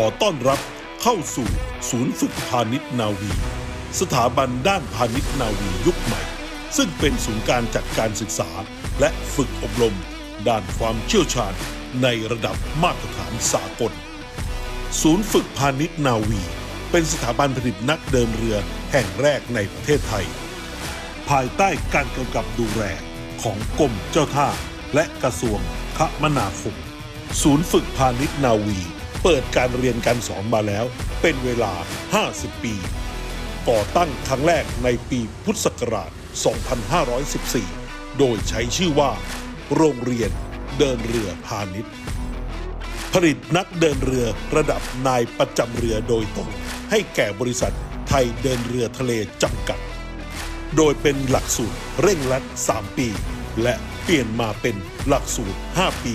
อต้อนรับเข้าสู่ศูนย์ฝึกพาณิชย์นาวี สถาบันด้านพาณิชย์นาวียุคใหม่ ซึ่งเป็นศูนย์การจัดการศึกษา และฝึกอบรม ด้านความเชี่ยวชาญในระดับมาตรฐานสากล ศูนย์ฝึกพาณิชย์นาวี เป็นสถาบันผลิตนักเดินเรือแห่งแรกในประเทศไทย ภายใต้การกำกับดูแลของกรมเจ้าท่าและกระทรวงคมนาคม ศูนย์ฝึกพาณิชย์นาวี เปิดการเรียนการสอนมาแล้ว เป็นเวลา 50 ปี ก่อตั้งครั้งแรกในปีพุทธศักราช 2514 โดยใช้ชื่อว่า โรงเรียนเดินเรือพาณิชย์ ผลิตนักเดินเรือระดับนายประจำเรือโดยตรง ให้แก่บริษัทไทยเดินเรือทะเลจำกัด โดยเป็นหลักสูตรเร่งรัด 3 ปี และเปลี่ยนมาเป็นหลักสูตร 5 ปี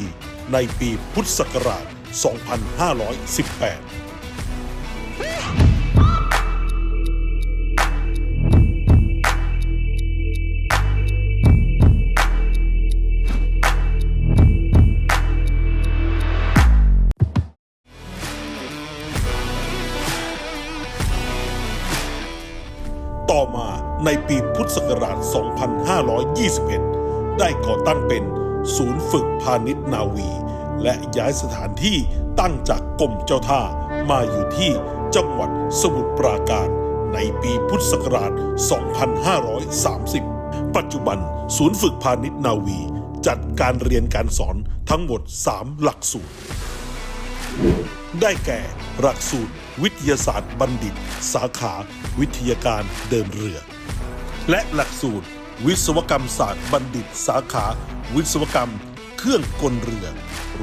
ในปีพุทธศักราช 2518ต่อมาในปีพุทธศักราช 2521 ได้ก่อตั้งเป็นศูนย์ฝึกพาณิชย์นาวี และย้ายสถานที่ตั้งจากกรมเจ้าท่ามาอยู่ที่จังหวัดสมุทรปราการ ในปีพุทธศักราช 2530 ปัจจุบันศูนย์ฝึกพาณิชย์นาวี จัดการเรียนการสอนทั้งหมด 3 หลักสูตร ได้แก่ หลักสูตร วิทยาศาสตร์บัณฑิต สาขา วิทยาการเดินเรือ และหลักสูตร วิศวกรรมศาสตร์บัณฑิต สาขา วิศวกรรม เครื่องกลเรือ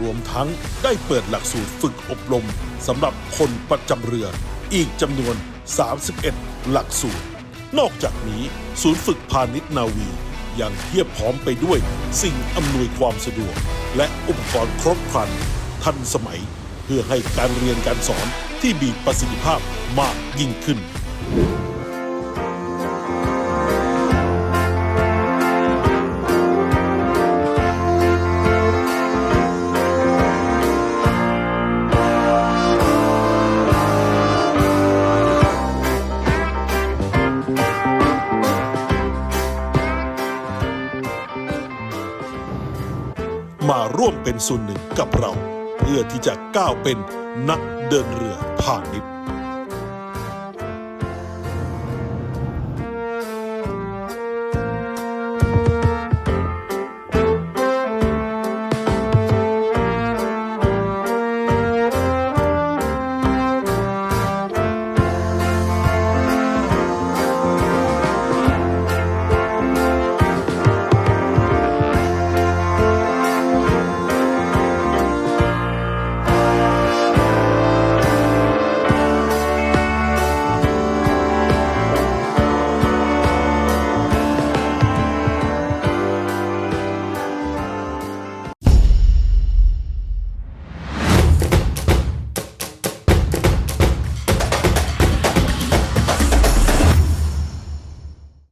รวมทั้งได้เปิดหลักสูตรฝึกอบรมสำหรับคนประจำเรือ อีกจำนวน 31 หลักสูตร นอกจากนี้ศูนย์ฝึกพาณิชย์นาวี ยังเทียบพร้อมไปด้วยสิ่งอำนวยความสะดวก และอุปกรณ์ครบครัน ทันสมัย เพื่อให้การเรียนการสอนที่มีประสิทธิภาพมากยิ่งขึ้น มาร่วมเป็นส่วนหนึ่งกับเรา เพื่อที่จะก้าวเป็นนักเดินเรือพาณิชย์